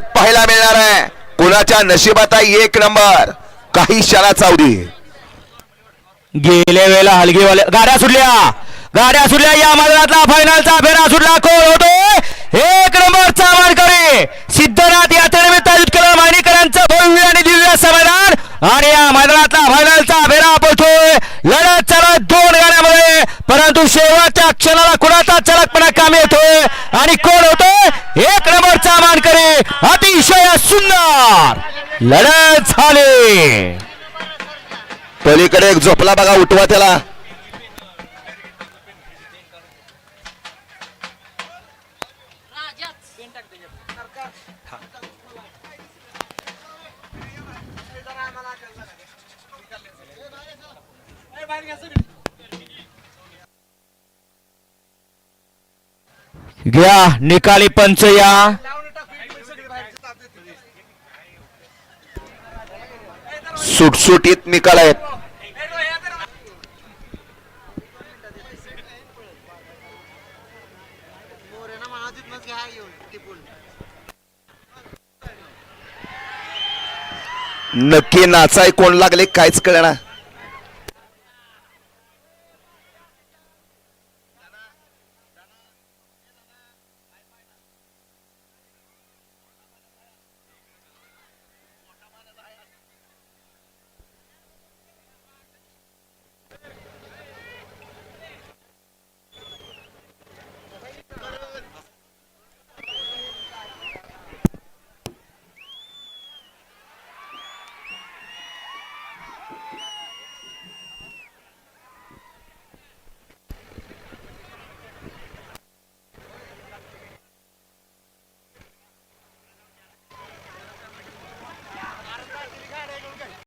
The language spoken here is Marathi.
पाहायला मिळणार आहे. कोणाच्या नशिबात आहे एक नंबर. काही शाळा चावली गेल्या वेळेला हलगीवाले गाड्या सुटल्या. गाड्या सुटल्या. या मैदानातला फायनलचा फेरा सुटला. कोण होतोय? एक नंबरचा मानकरी सिद्धनाथ यात्रेनिमित्त आयोजित केलं माणिकरांचं भव्य आणि दिव्य समाधान. आणि या मैदानातला फायनलचा फेरा पोहोचतोय. लढत चालत दोन गाड्यामध्ये. परंतु शेवटच्या क्षणाला कुणाचा चलकपणा कामी येतोय? आणि कोण होतोय एक नंबरचा मानकरी अतिशय सुंदर. लढत झाले. पलीकडे एक झोपला बघा उठवा त्याला. घ्या निकाली पंच या. सुटसुटीत निकाल आहेत. नक्की नाचाय कोण लागले काहीच कळणार